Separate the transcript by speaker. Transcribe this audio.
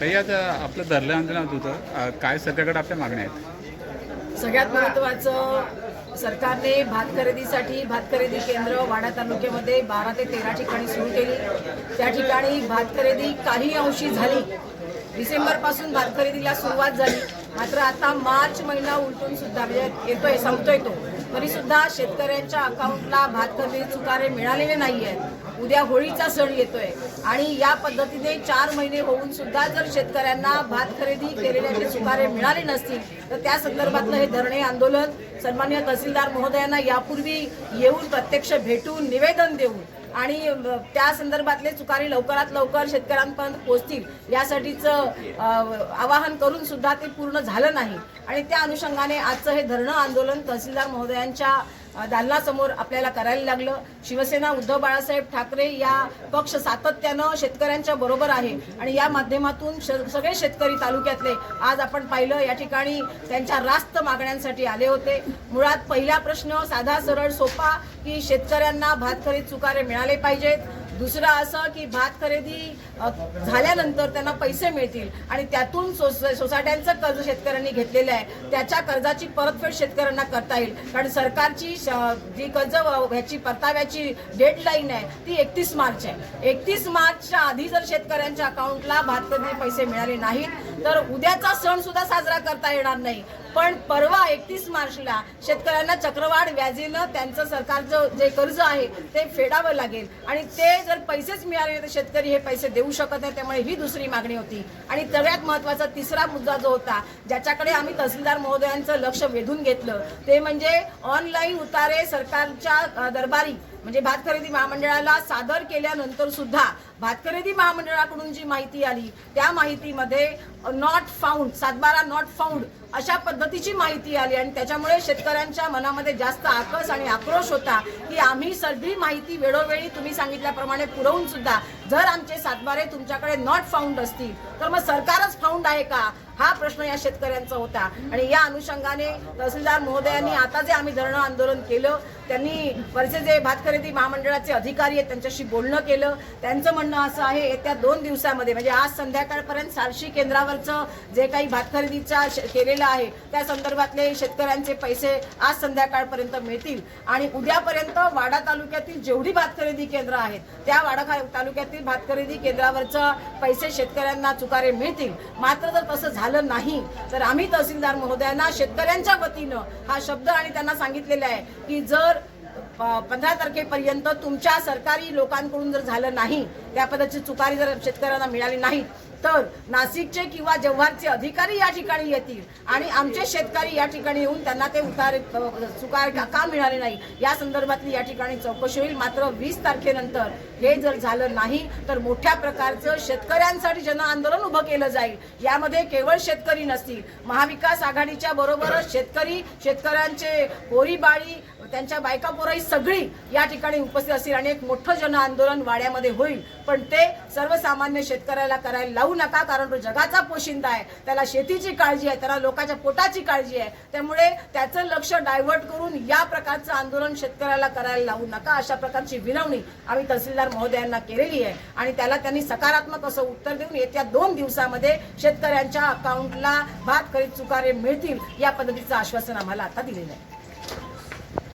Speaker 1: ताई आता आपलं धरलं आंदोलन होतं काय सरकारकडे आपल्या मागण्या आहेत?
Speaker 2: सगळ्यात महत्त्वाचं सरकारने भात खरेदीसाठी भात खरेदी केंद्र वाडा तालुक्यामध्ये बारा ते तेरा ठिकाणी सुरू केली. त्या ठिकाणी भात खरेदी काही अंशी झाली. डिसेंबरपासून भात खरेदीला सुरुवात झाली. मात्र आता मार्च महिना उलटून सुद्धा म्हणजे येतोय संपतोय तो. तरी सुद्धा शेतकऱ्यांच्या अकाउंटला भात खरेदी चुकारे मिळालेले नाही आहेत उद्या होळीचा सण येतोय. आणि या पद्धतीने चार महिने होऊन सुद्धा जर शेतकऱ्यांना भात खरेदी केलेल्याचे चुकारे मिळाले नसतील तर त्या संदर्भातलं हे धरणे आंदोलन सन्मान्य तहसीलदार महोदयांना यापूर्वी येऊन प्रत्यक्ष भेटून निवेदन देऊन आणि त्या संदर्भातले चुकारी लवकरात लवकर शेतकऱ्यांपर्यंत पोहोचतील यासाठीचं आवाहन करून सुद्धा ते पूर्ण झालं नाही. आणि त्या अनुषंगाने आजचं हे धरणं आंदोलन तहसीलदार महोदयांच्या दालनासमोर आपल्याला करायला लागलं. शिवसेना उद्धव बाळासाहेब ठाकरे या पक्ष सातत्यानं शेतकऱ्यांच्या बरोबर आहे. आणि या माध्यमातून श- सगळे शेतकरी तालुक्यातले आज आपण पाहिलं या ठिकाणी त्यांच्या रास्त मागण्यांसाठी आले होते. मुळात पहिला प्रश्न साधा सरळ सोपा की शेतकऱ्यांना भात खरेदी चुकारे मिळाले पाहिजेत. दुसरं असं की भात खरेदी झाल्यानंतर त्यांना पैसे मिळतील आणि त्यातून सोस सोसायट्यांचं कर्ज शेतकऱ्यांनी घेतलेलं आहे. त्याच्या कर्जाची परतफेड शेतकऱ्यांना करता येईल. कारण सरकारची श- जी कर्ज ह्याची परताव्याची डेडलाईन आहे ती एकतीस मार्च आहे. एकतीस मार्चच्या आधी जर शेतकऱ्यांच्या अकाउंटला भात खरेदी पैसे मिळाले नाहीत तर उद्याचा सण सुद्धा साजरा करता येणार नाही. पण परवा एकतीस मार्चला शेतकऱ्यांना चक्रवाढ व्याजीनं त्यांचं सरकारचं जे कर्ज आहे ते फेडावं लागेल. आणि ते जर पैसेच मिळाले तर शेतकरी हे पैसे देऊ शकत नाही त्यामुळे ही दुसरी मागणी होती. आणि सगळ्यात महत्त्वाचा तिसरा मुद्दा जो होता ज्याच्याकडे आम्ही तहसीलदार महोदयांचं लक्ष वेधून घेतलं ते म्हणजे ऑनलाईन उतारे सरकारच्या दरबारी. म्हणजे भात खरेदी महामंडळाला सादर केल्यानंतर सुद्धा भात खरेदी महामंडळाकडून जी माहिती आली त्या माहितीमध्ये नॉट फाउंड सातबारा नॉट फाउंड अशा पद्धतीची माहिती आली आणि त्याच्यामुळे शेतकऱ्यांच्या मनामध्ये जास्त आकस आणि आक्रोश होता की आम्ही सगळी माहिती वेळोवेळी तुम्ही सांगितल्याप्रमाणे पुरवून सुद्धा जर आमचे सातबारे तुमच्याकडे नॉट फाउंड असतील तर मग सरकारच फाउंड आहे का? हा प्रश्न या शेतकऱ्यांचा होता. आणि या अनुषंगाने तहसीलदार महोदयांनी आता जे आम्ही धरणं आंदोलन केलं त्यांनी वरचे जे भात खरेदी महामंडळाचे अधिकारी आहेत त्यांच्याशी बोलणं केलं. त्यांचं म्हणणं असं आहे येत्या दोन दिवसामध्ये म्हणजे आज संध्याकाळपर्यंत सारशी केंद्रावरचं जे काही भात खरेदीचा केलेलं आहे त्या संदर्भातले शेतकऱ्यांचे पैसे आज संध्याकाळपर्यंत मिळतील. आणि उद्यापर्यंत वाडा तालुक्यातील जेवढी भात खरेदी केंद्र आहेत त्या वाडा तालुक्यातील भात खरेदी केंद्रावरचं पैसे शेतकऱ्यांना चुकारे मिळतील. मात्र जर तसं झालं नाही तर आम्ही तहसीलदार महोदयांना शेतकऱ्यांच्या वतीनं हा शब्द आणि त्यांना सांगितलेला आहे की जर पंधरा तारखेपर्यंत तुमच्या सरकारी लोकांकडून जर झालं नाही त्या पद्धतीची चुकारी जर शेतकऱ्यांना मिळाली नाही तर नाशिकचे किंवा जव्हारचे अधिकारी या ठिकाणी येतील आणि आमचे शेतकरी या ठिकाणी येऊन त्यांना ते उतार चुकार का मिळाले नाही? या संदर्भातली या ठिकाणी चौकशी होईल. मात्र वीस तारखेनंतर हे जर झालं नाही तर मोठ्या प्रकारचं शेतकऱ्यांसाठी जन आंदोलन उभं केलं जाईल. यामध्ये केवळ शेतकरी नसतील. महाविकास आघाडीच्या बरोबरच शेतकरी शेतकऱ्यांचे होरीबाळी त्यांच्या बायका पोराई सगळी या ठिकाणी उपस्थित असतील आणि एक मोठं जन आंदोलन वाड्यामध्ये होईल. पण ते सर्वसामान्य शेतकऱ्याला करायला लावू नका कारण तो जगाचा पोशिंदा आहे. त्याला शेतीची काळजी आहे त्याला लोकांच्या पोटाची काळजी आहे. त्यामुळे त्याचं लक्ष डायव्हर्ट करून या प्रकारचं आंदोलन शेतकऱ्याला करायला लावू नका अशा प्रकारची विनवणी आम्ही तहसीलदार महोदयांना केलेली आहे. आणि त्याला त्यांनी सकारात्मक असं उत्तर देऊन येत्या दोन दिवसामध्ये शेतकऱ्यांच्या अकाउंटला भात खरीद चुकारे मिळतील या पद्धतीचं आश्वासन आम्हाला आता दिलेलं आहे.